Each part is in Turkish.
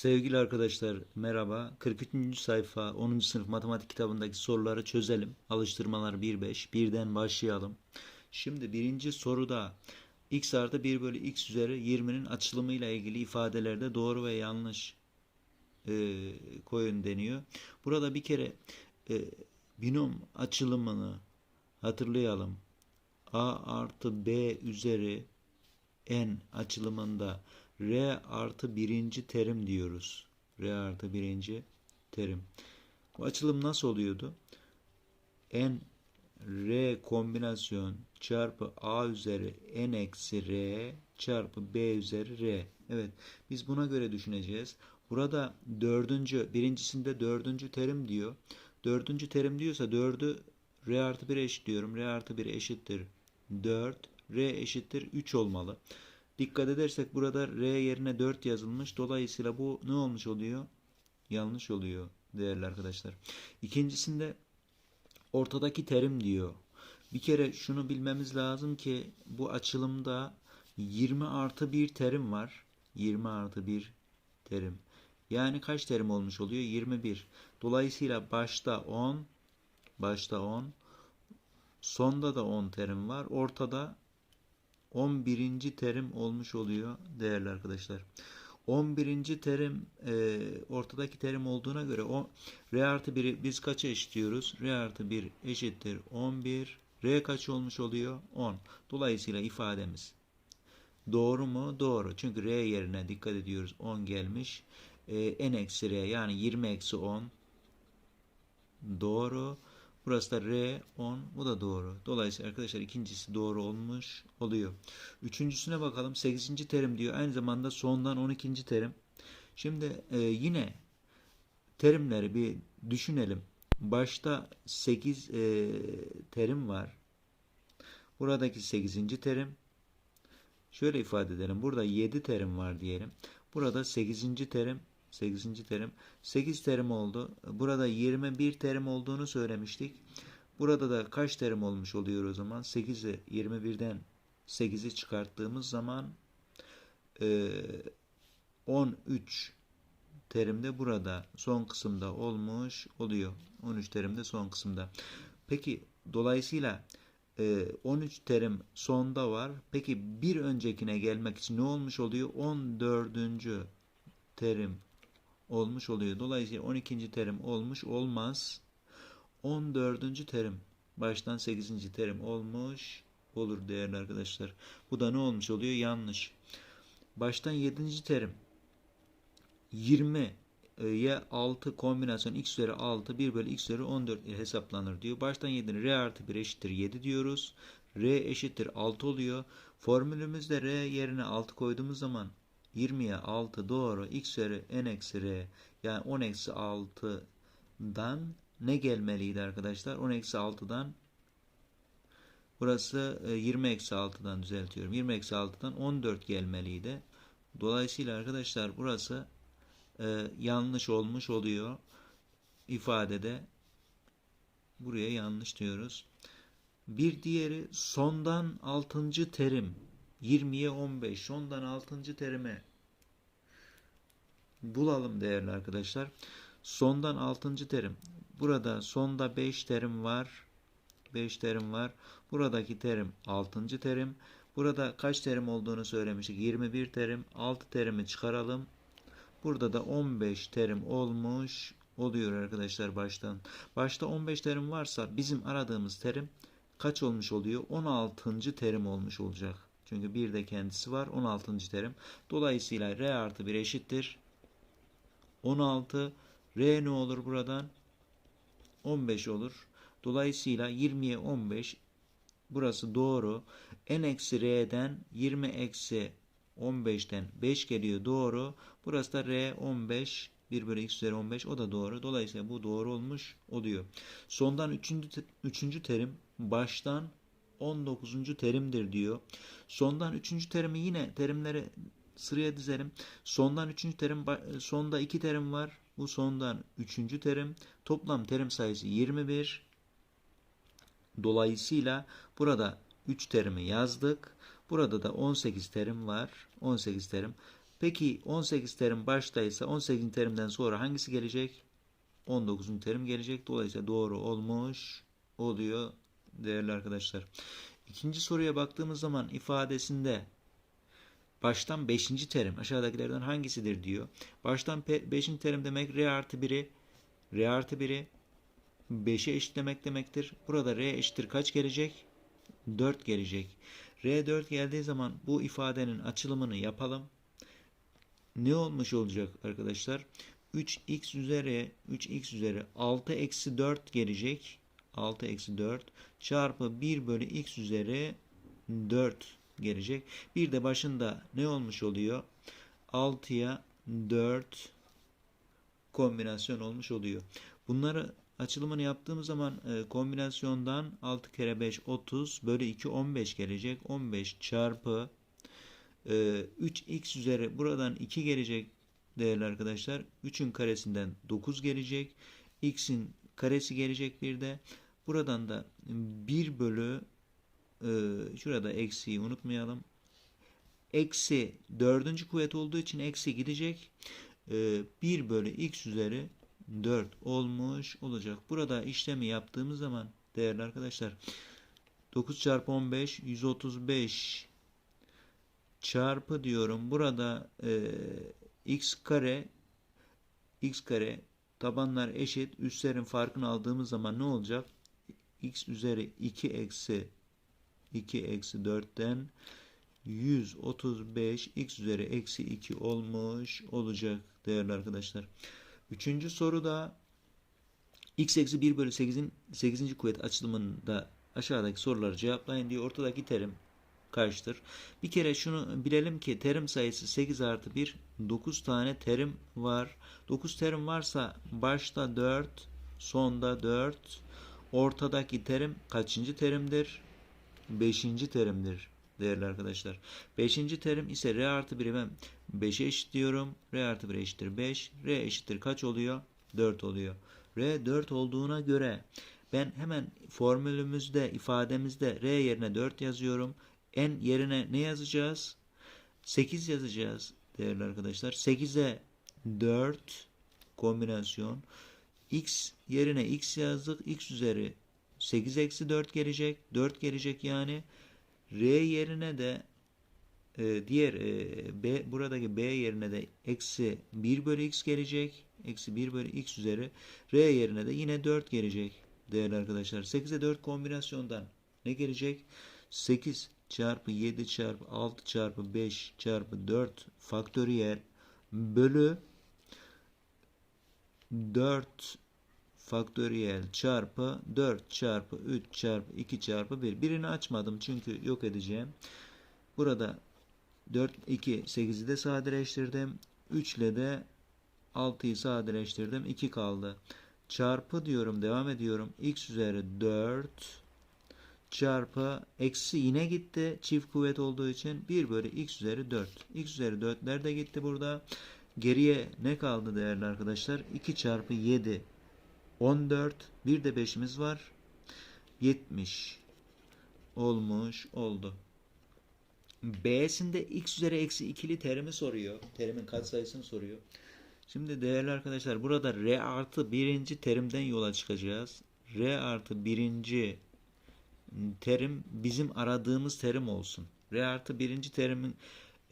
Sevgili arkadaşlar merhaba. 43. sayfa 10. sınıf matematik kitabındaki soruları çözelim. Alıştırmalar 1-5. Birden başlayalım. Şimdi birinci soruda x artı 1 bölü x üzeri 20'nin açılımıyla ilgili ifadelerde doğru ve yanlış e, koyun deniyor. Burada bir kere e, binom açılımını hatırlayalım. a artı b üzeri n açılımında R artı birinci terim diyoruz. R artı birinci terim. Bu açılım nasıl oluyordu? N R kombinasyon çarpı A üzeri N eksi R çarpı B üzeri R. Evet biz buna göre düşüneceğiz. Burada dördüncü, birincisinde dördüncü terim diyor. Dördüncü terim diyorsa dördü R artı 1 eşit diyorum. R artı 1 eşittir 4. R eşittir 3 olmalı. Dikkat edersek burada R yerine 4 yazılmış. Dolayısıyla bu ne olmuş oluyor? Yanlış oluyor değerli arkadaşlar. İkincisinde ortadaki terim diyor. Bir kere şunu bilmemiz lazım ki bu açılımda 20 artı 1 terim var. 20 artı 1 terim. Yani kaç terim olmuş oluyor? 21. Dolayısıyla başta 10, başta 10, sonda da 10 terim var. Ortada 11. terim olmuş oluyor değerli arkadaşlar. 11. terim e, ortadaki terim olduğuna göre o R artı 1'i biz kaça eşitliyoruz? R artı 1 eşittir 11. R kaç olmuş oluyor? 10. Dolayısıyla ifademiz doğru mu? Doğru. Çünkü R yerine dikkat ediyoruz. 10 gelmiş. E, N eksi R yani 20 eksi 10 doğru. Burası da R 10. Bu da doğru. Dolayısıyla arkadaşlar ikincisi doğru olmuş oluyor. Üçüncüsüne bakalım. 8. terim diyor. Aynı zamanda sondan 12. terim. Şimdi e, yine terimleri bir düşünelim. Başta 8 e, terim var. Buradaki 8. terim. Şöyle ifade edelim. Burada 7 terim var diyelim. Burada 8. terim 8. terim. 8 terim oldu. Burada 21 terim olduğunu söylemiştik. Burada da kaç terim olmuş oluyor o zaman? 8'i 21'den 8'i çıkarttığımız zaman 13 terimde burada son kısımda olmuş oluyor. 13 terimde son kısımda. Peki dolayısıyla 13 terim sonda var. Peki bir öncekine gelmek için ne olmuş oluyor? 14. terim olmuş oluyor. Dolayısıyla 12. terim olmuş olmaz. 14. terim baştan 8. terim olmuş olur değerli arkadaşlar. Bu da ne olmuş oluyor? Yanlış. Baştan 7. terim 20 y 6 kombinasyon x üzeri 6 1 bölü x üzeri 14 ile hesaplanır diyor. Baştan 7'nin r artı 1 eşittir 7 diyoruz. r eşittir 6 oluyor. Formülümüzde r yerine 6 koyduğumuz zaman 20'ye 6 doğru x üzeri n eksi r yani 10 eksi 6'dan ne gelmeliydi arkadaşlar? 10 eksi 6'dan burası 20 e, eksi 6'dan düzeltiyorum. 20 eksi 6'dan 14 gelmeliydi. Dolayısıyla arkadaşlar burası e, yanlış olmuş oluyor. ifadede buraya yanlış diyoruz. Bir diğeri sondan 6. terim 20'ye 15 ondan 6. terime bulalım değerli arkadaşlar. Sondan 6. terim. Burada sonda 5 terim var. 5 terim var. Buradaki terim 6. terim. Burada kaç terim olduğunu söylemiştik. 21 terim. 6 terimi çıkaralım. Burada da 15 terim olmuş oluyor arkadaşlar baştan. Başta 15 terim varsa bizim aradığımız terim kaç olmuş oluyor? 16. terim olmuş olacak. Çünkü bir de kendisi var. 16. terim. Dolayısıyla R artı 1 eşittir. 16. R ne olur buradan? 15 olur. Dolayısıyla 20'ye 15 burası doğru. N eksi R'den 20 eksi 15'ten 5 geliyor doğru. Burası da R 15 1 bölü x üzeri 15 o da doğru. Dolayısıyla bu doğru olmuş oluyor. Sondan 3. 3. terim baştan 19. terimdir diyor. Sondan 3. terimi yine terimleri sıraya dizelim. Sondan 3. terim sonda 2 terim var. Bu sondan 3. terim. Toplam terim sayısı 21. Dolayısıyla burada 3 terimi yazdık. Burada da 18 terim var. 18 terim. Peki 18 terim baştaysa 18. terimden sonra hangisi gelecek? 19. terim gelecek. Dolayısıyla doğru olmuş oluyor değerli arkadaşlar. İkinci soruya baktığımız zaman ifadesinde baştan 5. terim aşağıdakilerden hangisidir diyor. Baştan 5. terim demek R artı 1'i R artı 1'i 5'e eşitlemek demektir. Burada R eşittir kaç gelecek? 4 gelecek. R 4 geldiği zaman bu ifadenin açılımını yapalım. Ne olmuş olacak arkadaşlar? 3x üzeri 3x üzeri 6 eksi 4 gelecek. 6 eksi 4 çarpı 1 bölü x üzeri 4 gelecek. Bir de başında ne olmuş oluyor? 6'ya 4 kombinasyon olmuş oluyor. Bunları açılımını yaptığımız zaman e, kombinasyondan 6 kere 5 30 bölü 2 15 gelecek. 15 çarpı e, 3x üzeri buradan 2 gelecek değerli arkadaşlar. 3'ün karesinden 9 gelecek. x'in karesi gelecek bir de. Buradan da 1 bölü e, şurada eksiği unutmayalım. Eksi dördüncü kuvvet olduğu için eksi gidecek. E, 1 bölü x üzeri 4 olmuş olacak. Burada işlemi yaptığımız zaman değerli arkadaşlar 9 çarpı 15 135 çarpı diyorum. Burada e, x kare x kare tabanlar eşit. Üstlerin farkını aldığımız zaman ne olacak? X üzeri 2 eksi 2 eksi 4'ten 135 x üzeri eksi 2 olmuş olacak değerli arkadaşlar. Üçüncü soruda x eksi 1 bölü 8'in 8. kuvvet açılımında aşağıdaki soruları cevaplayın diyor. Ortadaki terim kaçtır? Bir kere şunu bilelim ki terim sayısı 8 artı 1 9 tane terim var. 9 terim varsa başta 4 sonda 4 ortadaki terim kaçıncı terimdir? 5. terimdir değerli arkadaşlar. 5. terim ise R artı 1'i ben 5'e eşitliyorum. R artı 1 eşittir 5. R eşittir kaç oluyor? 4 oluyor. R 4 olduğuna göre ben hemen formülümüzde ifademizde R yerine 4 yazıyorum. N yerine ne yazacağız? 8 yazacağız değerli arkadaşlar. 8'e 4 kombinasyon. X yerine X yazdık. X üzeri 8 eksi 4 gelecek. 4 gelecek yani. R yerine de e, diğer e, B buradaki B yerine de eksi 1 bölü X gelecek. Eksi 1 bölü X üzeri. R yerine de yine 4 gelecek değerli arkadaşlar. 8'e 4 kombinasyondan ne gelecek? 8 çarpı 7 çarpı 6 çarpı 5 çarpı 4 faktöriyel bölü 4 faktöriyel çarpı 4 çarpı 3 çarpı 2 çarpı 1. Birini açmadım çünkü yok edeceğim. Burada 4, 2, 8'i de sadeleştirdim. 3 ile de 6'yı sadeleştirdim. 2 kaldı. Çarpı diyorum devam ediyorum. x üzeri 4 çarpı eksi yine gitti. Çift kuvvet olduğu için 1 bölü x üzeri 4. x üzeri 4 nerede gitti burada? Geriye ne kaldı değerli arkadaşlar? 2 çarpı 7 14. Bir de 5'imiz var. 70 olmuş oldu. B'sinde x üzeri eksi ikili terimi soruyor. Terimin katsayısını soruyor. Şimdi değerli arkadaşlar burada R artı birinci terimden yola çıkacağız. R artı birinci terim bizim aradığımız terim olsun. R artı birinci terimin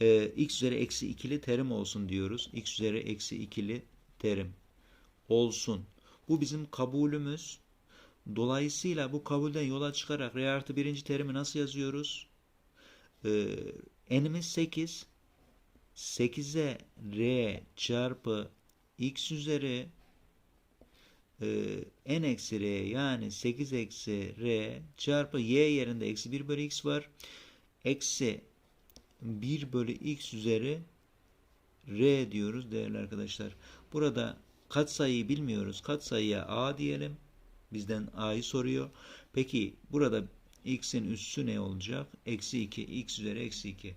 e, x üzeri eksi ikili terim olsun diyoruz. x üzeri eksi ikili terim olsun. Bu bizim kabulümüz. Dolayısıyla bu kabulden yola çıkarak R artı birinci terimi nasıl yazıyoruz? Ee, n'imiz 8. 8'e R çarpı x üzeri e, n eksi r yani 8 eksi r çarpı y yerinde eksi 1 bölü x var. Eksi 1 bölü x üzeri r diyoruz değerli arkadaşlar. Burada katsayıyı bilmiyoruz. Katsayıya a diyelim. Bizden a'yı soruyor. Peki burada x'in üssü ne olacak? Eksi 2 x üzeri eksi 2.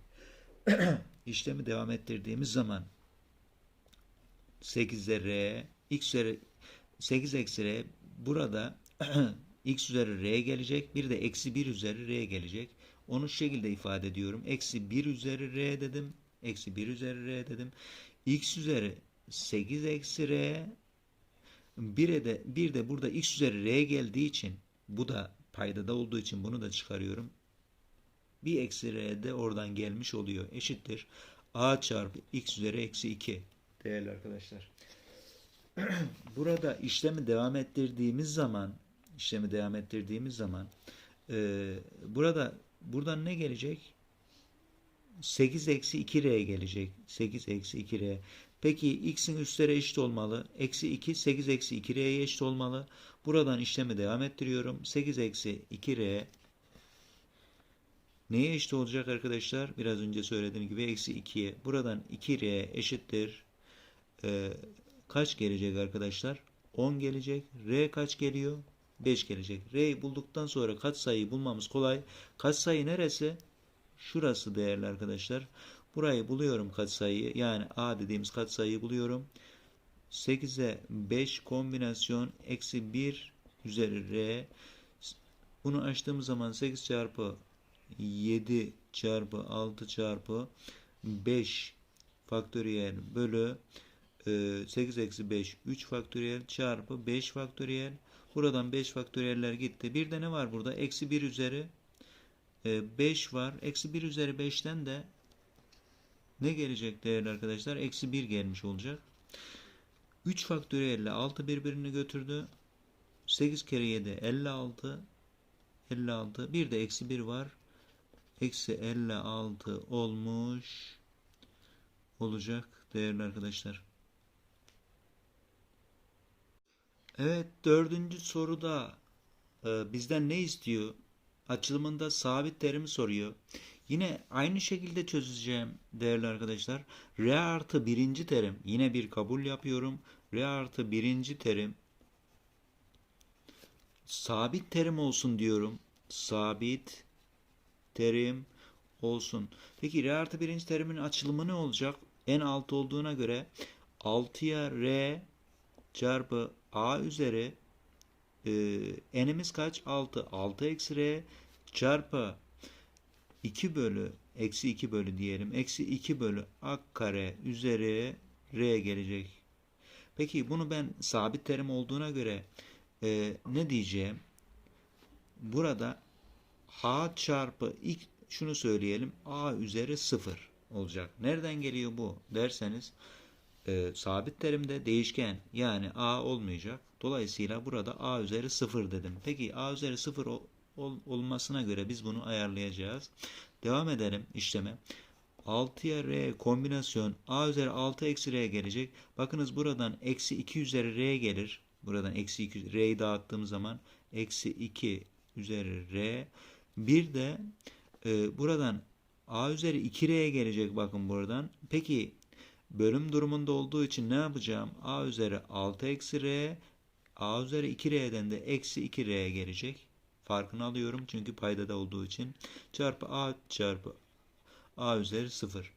İşlemi devam ettirdiğimiz zaman 8'de r x üzeri 8 eksi r burada x üzeri r gelecek. Bir de eksi 1 üzeri r gelecek. Onu şu şekilde ifade ediyorum. Eksi 1 üzeri r dedim. Eksi 1 üzeri r dedim. x üzeri 8 eksi r 1'e de bir de burada x üzeri r geldiği için bu da paydada olduğu için bunu da çıkarıyorum. Bir eksi r de oradan gelmiş oluyor. Eşittir. a çarpı x üzeri eksi 2. Değerli arkadaşlar. Burada işlemi devam ettirdiğimiz zaman işlemi devam ettirdiğimiz zaman e, burada buradan ne gelecek? 8 eksi 2r gelecek. 8 eksi 2r. Peki x'in üstleri eşit olmalı. Eksi 2 8 eksi 2r'ye eşit olmalı. Buradan işlemi devam ettiriyorum. 8 eksi 2r neye eşit olacak arkadaşlar? Biraz önce söylediğim gibi eksi 2'ye. Buradan 2r eşittir. Ee, kaç gelecek arkadaşlar? 10 gelecek. R kaç geliyor? 5 gelecek. R'yi bulduktan sonra kaç sayıyı bulmamız kolay. Kaç sayı neresi? Şurası değerli arkadaşlar. Burayı buluyorum katsayıyı. Yani A dediğimiz katsayıyı buluyorum. 8'e 5 kombinasyon eksi 1 üzeri R. Bunu açtığımız zaman 8 çarpı 7 çarpı 6 çarpı 5 faktöriyel bölü 8 eksi 5 3 faktöriyel çarpı 5 faktöriyel. Buradan 5 faktöriyeller gitti. Bir de ne var burada? Eksi 1 üzeri 5 var. Eksi 1 üzeri 5'ten de ne gelecek değerli arkadaşlar? Eksi 1 gelmiş olacak. 3 faktöriyelle 6 birbirini götürdü. 8 kere 7 56. 56. Bir de eksi 1 var. Eksi 56 olmuş olacak değerli arkadaşlar. Evet dördüncü soruda e, bizden ne istiyor? Açılımında sabit terimi soruyor. Yine aynı şekilde çözeceğim değerli arkadaşlar. R artı birinci terim. Yine bir kabul yapıyorum. R artı birinci terim. Sabit terim olsun diyorum. Sabit terim olsun. Peki R artı birinci terimin açılımı ne olacak? En alt olduğuna göre 6'ya R çarpı A üzeri e, n'imiz kaç? 6. 6 eksi R çarpı 2 bölü eksi 2 bölü diyelim. Eksi 2 bölü a kare üzeri r gelecek. Peki bunu ben sabit terim olduğuna göre e, ne diyeceğim? Burada h çarpı ilk şunu söyleyelim a üzeri 0 olacak. Nereden geliyor bu derseniz e, sabit terimde değişken yani a olmayacak. Dolayısıyla burada a üzeri 0 dedim. Peki a üzeri 0 ol, olmasına göre biz bunu ayarlayacağız. Devam edelim işleme. 6'ya r kombinasyon a üzeri 6 eksi r gelecek. Bakınız buradan eksi 2 üzeri r gelir. Buradan eksi 2 r'yi dağıttığım zaman eksi 2 üzeri r. Bir de e, buradan a üzeri 2r gelecek bakın buradan. Peki bölüm durumunda olduğu için ne yapacağım? a üzeri 6 eksi r a üzeri 2r'den de eksi 2r gelecek farkını alıyorum çünkü paydada olduğu için. Çarpı a çarpı a üzeri 0.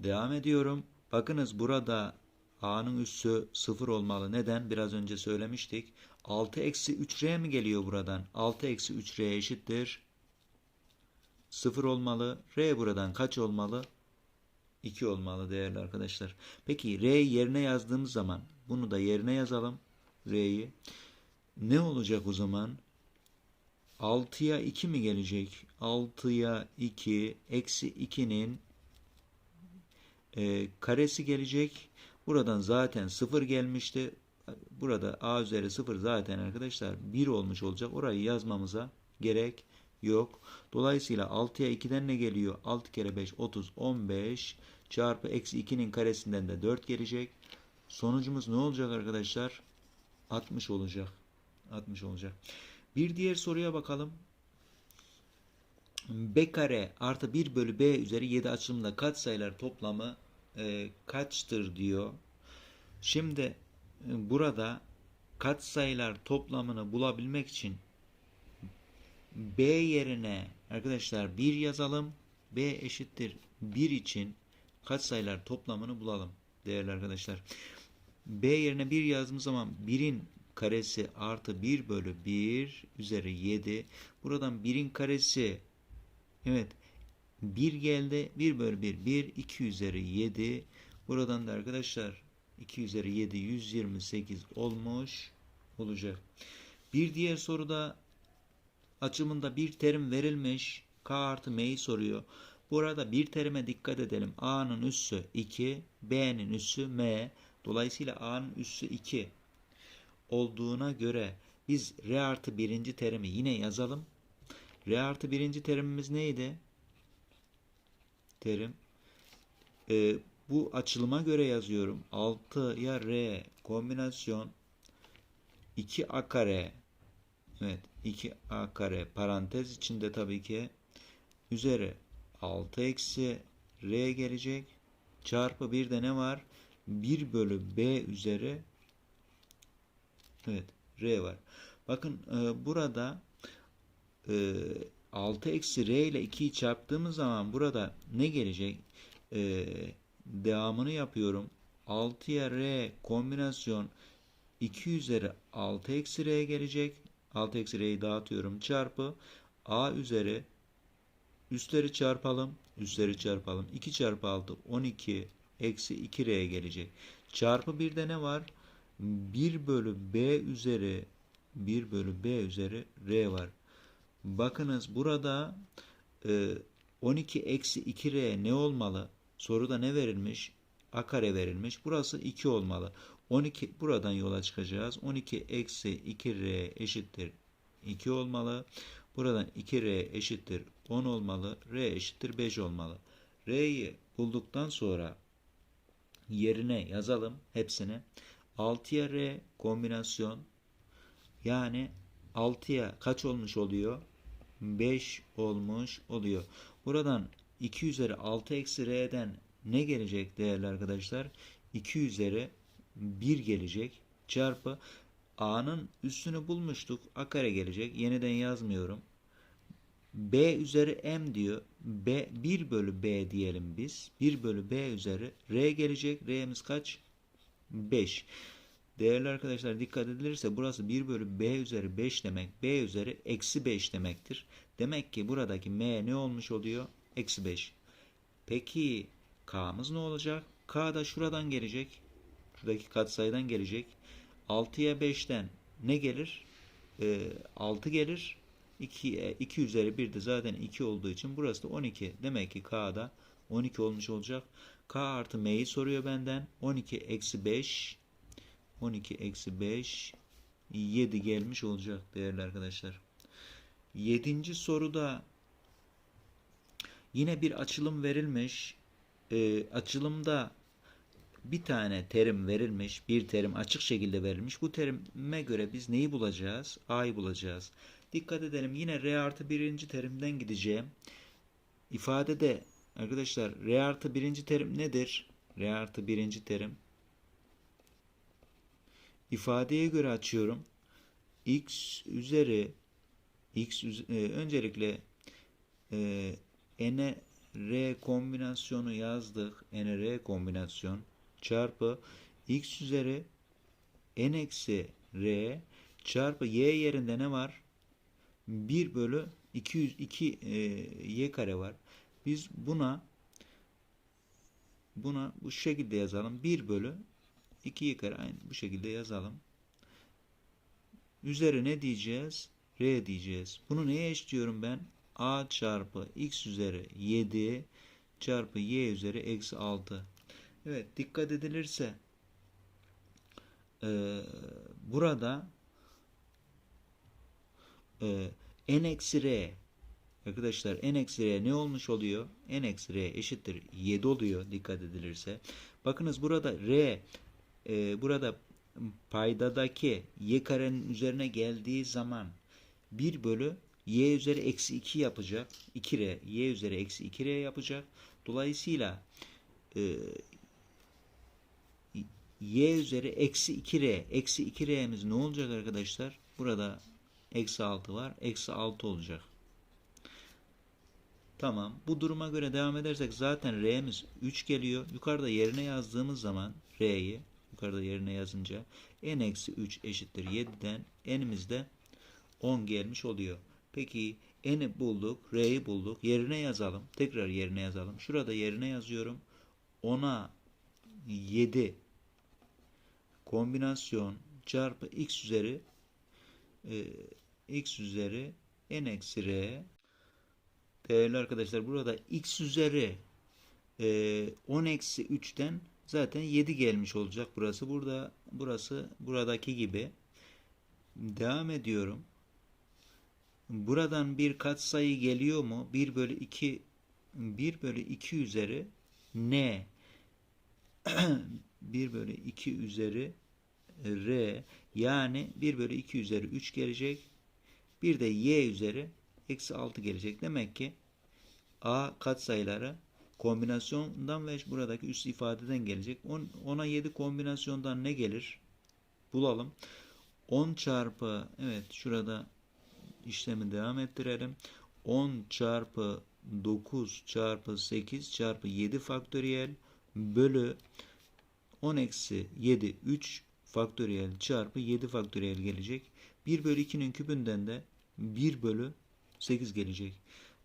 Devam ediyorum. Bakınız burada a'nın üssü 0 olmalı. Neden? Biraz önce söylemiştik. 6 eksi 3r mi geliyor buradan? 6 eksi 3r eşittir. 0 olmalı. R buradan kaç olmalı? 2 olmalı değerli arkadaşlar. Peki R yerine yazdığımız zaman bunu da yerine yazalım. R'yi. Ne olacak o zaman? 6'ya 2 mi gelecek? 6'ya 2 eksi 2'nin e, karesi gelecek. Buradan zaten 0 gelmişti. Burada a üzeri 0 zaten arkadaşlar 1 olmuş olacak. Orayı yazmamıza gerek yok. Dolayısıyla 6'ya 2'den ne geliyor? 6 kere 5 30 15 çarpı eksi 2'nin karesinden de 4 gelecek. Sonucumuz ne olacak arkadaşlar? 60 olacak. 60 olacak. Bir diğer soruya bakalım. B kare artı 1 bölü B üzeri 7 açılımda katsayılar toplamı e, kaçtır diyor. Şimdi e, burada katsayılar toplamını bulabilmek için B yerine arkadaşlar 1 yazalım. B eşittir 1 için katsayılar toplamını bulalım değerli arkadaşlar. B yerine 1 yazdığımız zaman 1'in karesi artı 1 bölü 1 üzeri 7. Buradan 1'in karesi evet 1 geldi. 1 bölü 1 1 2 üzeri 7. Buradan da arkadaşlar 2 üzeri 7 128 olmuş olacak. Bir diğer soruda açımında bir terim verilmiş. K artı M'yi soruyor. Burada bir terime dikkat edelim. A'nın üssü 2, B'nin üssü M. Dolayısıyla A'nın üssü 2 olduğuna göre biz R artı birinci terimi yine yazalım. R artı birinci terimimiz neydi? Terim. Ee, bu açılıma göre yazıyorum. 6'ya R kombinasyon 2A kare Evet 2A kare parantez içinde tabii ki üzeri 6 eksi R gelecek. Çarpı bir de ne var? 1 bölü B üzeri Evet R var. Bakın e, burada e, 6 eksi R ile 2'yi çarptığımız zaman burada ne gelecek? E, devamını yapıyorum. 6'ya R kombinasyon 2 üzeri 6 eksi R gelecek. 6 eksi R'yi dağıtıyorum. Çarpı A üzeri üstleri çarpalım. Üstleri çarpalım. 2 çarpı 6 12 eksi 2R gelecek. Çarpı bir de ne var? 1 bölü B üzeri 1 bölü B üzeri R var. Bakınız burada e, 12 eksi 2R ne olmalı? Soruda ne verilmiş? A kare verilmiş. Burası 2 olmalı. 12 buradan yola çıkacağız. 12 eksi 2R eşittir 2 olmalı. Buradan 2R eşittir 10 olmalı. R eşittir 5 olmalı. R'yi bulduktan sonra yerine yazalım hepsini. 6'ya R kombinasyon yani 6'ya kaç olmuş oluyor? 5 olmuş oluyor. Buradan 2 üzeri 6 eksi R'den ne gelecek değerli arkadaşlar? 2 üzeri 1 gelecek. Çarpı A'nın üstünü bulmuştuk. A kare gelecek. Yeniden yazmıyorum. B üzeri M diyor. B 1 bölü B diyelim biz. 1 bölü B üzeri R gelecek. R'miz kaç? 5. Değerli arkadaşlar dikkat edilirse burası 1 bölü B üzeri 5 demek. B üzeri eksi 5 demektir. Demek ki buradaki M ne olmuş oluyor? Eksi 5. Peki K'mız ne olacak? K da şuradan gelecek. Şuradaki katsayıdan gelecek. 6'ya 5'ten ne gelir? E, 6 gelir. 2, 2 üzeri 1 de zaten 2 olduğu için burası da 12. Demek ki K'da 12 olmuş olacak. K artı M'yi soruyor benden. 12 eksi 5 12 eksi 5 7 gelmiş olacak değerli arkadaşlar. 7. soruda yine bir açılım verilmiş. E, açılımda bir tane terim verilmiş, bir terim açık şekilde verilmiş. Bu terime göre biz neyi bulacağız? A'yı bulacağız. Dikkat edelim yine R artı birinci terimden gideceğim. İfadede arkadaşlar R artı birinci terim nedir? R artı birinci terim. İfadeye göre açıyorum. X üzeri X e, öncelikle e, N R kombinasyonu yazdık. N R kombinasyon çarpı X üzeri N eksi R çarpı Y yerinde ne var? 1 bölü 202 e, y kare var. Biz buna buna bu şekilde yazalım. 1 bölü 2 y kare aynı bu şekilde yazalım. Üzeri ne diyeceğiz? R diyeceğiz. Bunu neye eşliyorum ben? A çarpı x üzeri 7 çarpı y üzeri eksi 6. Evet dikkat edilirse e, burada e, n eksi r arkadaşlar n eksi r ne olmuş oluyor? n eksi r eşittir 7 oluyor dikkat edilirse. Bakınız burada r e, burada paydadaki y karenin üzerine geldiği zaman 1 bölü y üzeri eksi 2 yapacak. 2r y üzeri eksi 2r yapacak. Dolayısıyla e, y üzeri eksi 2r eksi 2r'miz ne olacak arkadaşlar? Burada eksi 6 var. Eksi 6 olacak. Tamam. Bu duruma göre devam edersek zaten r'miz 3 geliyor. Yukarıda yerine yazdığımız zaman r'yi yukarıda yerine yazınca n eksi 3 eşittir 7'den n'imiz de 10 gelmiş oluyor. Peki N'i bulduk. R'yi bulduk. Yerine yazalım. Tekrar yerine yazalım. Şurada yerine yazıyorum. 10'a 7 kombinasyon çarpı x üzeri e, x üzeri n eksi r. Değerli arkadaşlar burada x üzeri e, 10 eksi 3'ten zaten 7 gelmiş olacak burası. Burada burası buradaki gibi. Devam ediyorum. Buradan bir katsayı geliyor mu? 1 bölü 2 1 bölü 2 üzeri n. 1 bölü 2 üzeri r yani 1 bölü 2 üzeri 3 gelecek. Bir de y üzeri eksi 6 gelecek. Demek ki a katsayıları kombinasyondan ve buradaki üst ifadeden gelecek. 10'a 7 kombinasyondan ne gelir? Bulalım. 10 çarpı evet şurada işlemi devam ettirelim. 10 çarpı 9 çarpı 8 çarpı 7 faktöriyel bölü 10 eksi 7 3 faktöriyel çarpı 7 faktöriyel gelecek. 1 bölü 2'nin küpünden de 1 bölü 8 gelecek.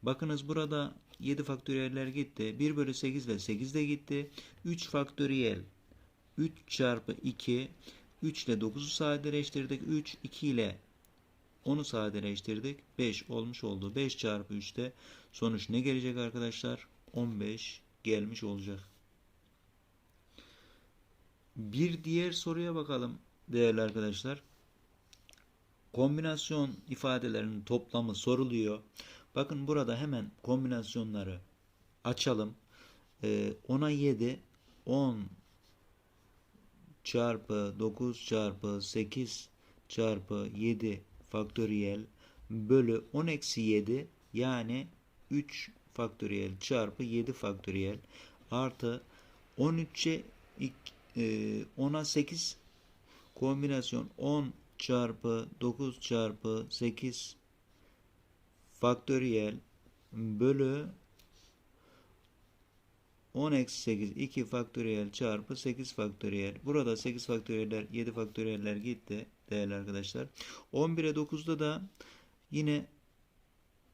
Bakınız burada 7 faktöriyeller gitti. 1 bölü 8 ile 8 de gitti. 3 faktöriyel 3 çarpı 2 3 ile 9'u sadeleştirdik. 3 2 ile 10'u sadeleştirdik. 5 olmuş oldu. 5 çarpı 3'te sonuç ne gelecek arkadaşlar? 15 gelmiş olacak. Bir diğer soruya bakalım değerli arkadaşlar. Kombinasyon ifadelerinin toplamı soruluyor. Bakın burada hemen kombinasyonları açalım. Ee, 10'a 7 10 çarpı 9 çarpı 8 çarpı 7 faktöriyel bölü 10 eksi 7 yani 3 faktöriyel çarpı 7 faktöriyel artı 13'e 10'a 8 kombinasyon 10 çarpı 9 çarpı 8 faktöriyel bölü 10 eksi 8 2 faktöriyel çarpı 8 faktöriyel. Burada 8 faktöriyeller 7 faktöriyeller gitti değerli arkadaşlar. 11'e 9'da da yine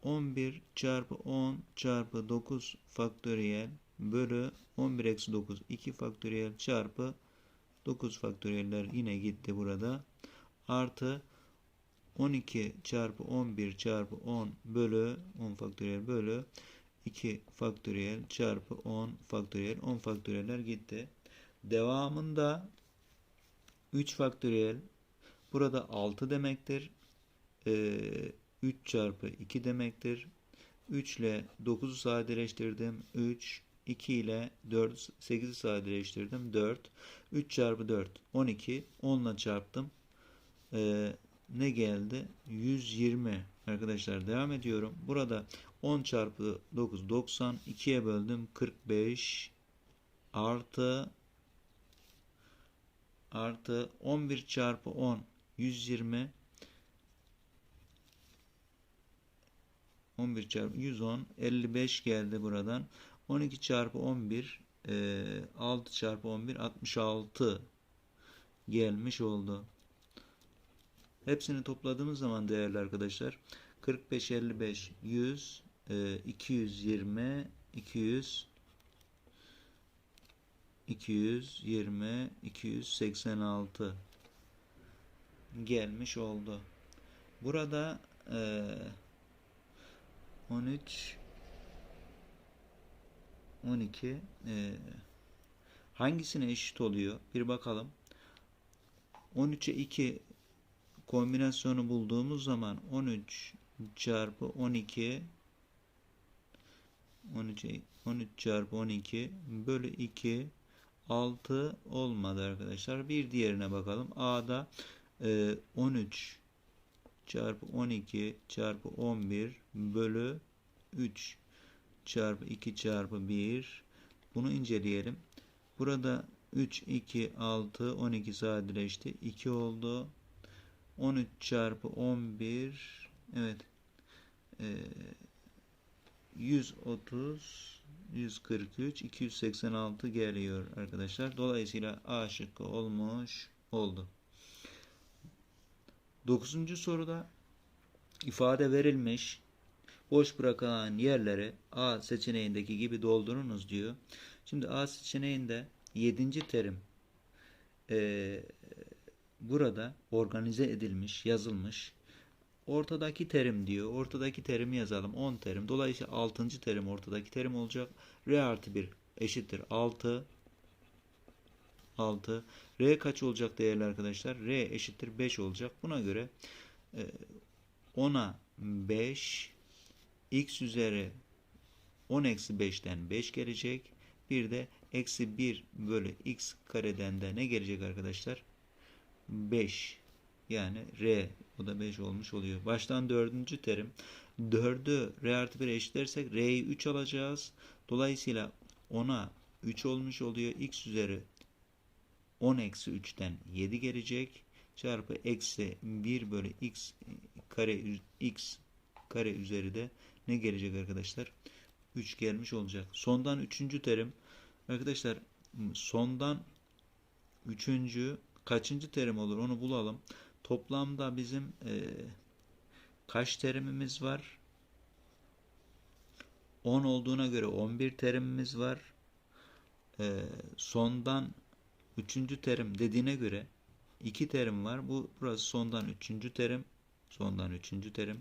11 çarpı 10 çarpı 9 faktöriyel bölü 11 eksi 9 2 faktöriyel çarpı 9 faktöriyeller yine gitti burada. Artı 12 çarpı 11 çarpı 10 bölü 10 faktöriyel bölü 2 faktöriyel çarpı 10 faktöriyel 10 faktöriyeller gitti. Devamında 3 faktöriyel burada 6 demektir. Ee, 3 çarpı 2 demektir. 3 ile 9'u sadeleştirdim. 3 2 ile 4 8'i sadeleştirdim. 4 3 çarpı 4 12 10 ile çarptım. Ee, ne geldi? 120 arkadaşlar devam ediyorum. Burada 10 çarpı 9 90 2'ye böldüm 45 artı artı 11 çarpı 10 120 11 çarpı 110 55 geldi buradan 12 çarpı 11 e, 6 çarpı 11 66 gelmiş oldu. Hepsini topladığımız zaman değerli arkadaşlar 45 55 100 e, 220 200 220 286 gelmiş oldu. Burada e, 13 12 e, hangisine eşit oluyor? Bir bakalım. 13'e 2 kombinasyonu bulduğumuz zaman 13 çarpı 12 13, 13 çarpı 12 bölü 2 6 olmadı arkadaşlar. Bir diğerine bakalım. A'da e, 13 çarpı 12 çarpı 11 bölü 3 çarpı 2 çarpı 1 bunu inceleyelim. Burada 3, 2, 6, 12 sadeleşti. 2 oldu. 13 çarpı 11 evet e, 130 143 286 geliyor arkadaşlar. Dolayısıyla A şıkkı olmuş oldu. 9. soruda ifade verilmiş. Boş bırakılan yerleri A seçeneğindeki gibi doldurunuz diyor. Şimdi A seçeneğinde 7. terim eee, burada organize edilmiş, yazılmış. Ortadaki terim diyor. Ortadaki terimi yazalım. 10 terim. Dolayısıyla 6. terim ortadaki terim olacak. R artı 1 eşittir 6. 6. R kaç olacak değerli arkadaşlar? R eşittir 5 olacak. Buna göre e, 10'a 5 x üzeri 10 eksi 5'ten 5 gelecek. Bir de eksi 1 bölü x kareden de ne gelecek arkadaşlar? 5. Yani R o da 5 olmuş oluyor. Baştan dördüncü terim. 4'ü R artı 1'e eşitlersek R'yi 3 alacağız. Dolayısıyla 10'a 3 olmuş oluyor. X üzeri 10 eksi 3'ten 7 gelecek. Çarpı eksi 1 bölü x kare x kare üzeri de ne gelecek arkadaşlar? 3 gelmiş olacak. Sondan 3. terim. Arkadaşlar sondan 3. kaçıncı terim olur onu bulalım. Toplamda bizim e, kaç terimimiz var? 10 olduğuna göre 11 terimimiz var. E, sondan 3. terim dediğine göre 2 terim var. Bu burası sondan 3. terim. Sondan 3. terim.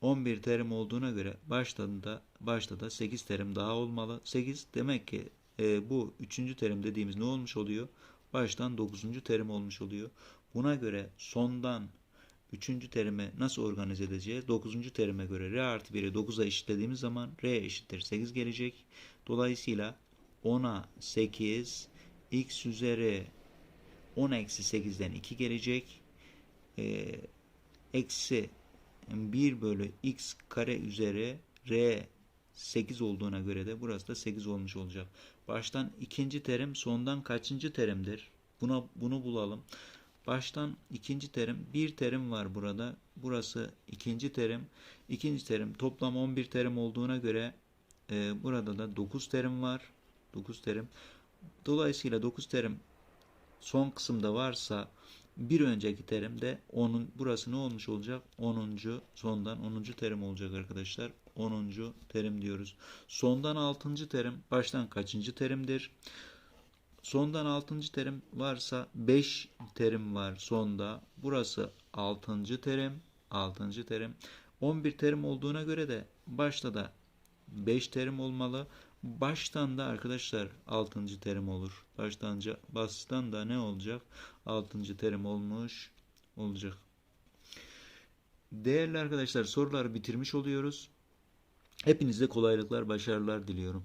11 terim olduğuna göre başta da başta da 8 terim daha olmalı. 8 demek ki e, bu 3. terim dediğimiz ne olmuş oluyor? Baştan 9. terim olmuş oluyor. Buna göre sondan 3. terimi nasıl organize edeceğiz? 9. terime göre R artı 1'i 9'a eşitlediğimiz zaman R eşittir 8 gelecek. Dolayısıyla 10'a 8 x üzeri 10 eksi 8'den 2 gelecek. Ee, eksi 1 bölü x kare üzeri r 8 olduğuna göre de burası da 8 olmuş olacak. Baştan ikinci terim sondan kaçıncı terimdir? Buna bunu bulalım. Baştan ikinci terim bir terim var burada. Burası ikinci terim. İkinci terim toplam 11 terim olduğuna göre e, burada da 9 terim var. 9 terim. Dolayısıyla 9 terim son kısımda varsa bir önceki terimde onun burası ne olmuş olacak? 10. sondan 10. terim olacak arkadaşlar. 10. terim diyoruz. Sondan 6. terim baştan kaçıncı terimdir? Sondan 6. terim varsa 5 terim var sonda. Burası 6. terim. 6. terim. 11 terim olduğuna göre de başta da 5 terim olmalı. Baştan da arkadaşlar 6. terim olur. Baştan, baştan da ne olacak? 6. terim olmuş olacak. Değerli arkadaşlar soruları bitirmiş oluyoruz. Hepinize kolaylıklar, başarılar diliyorum.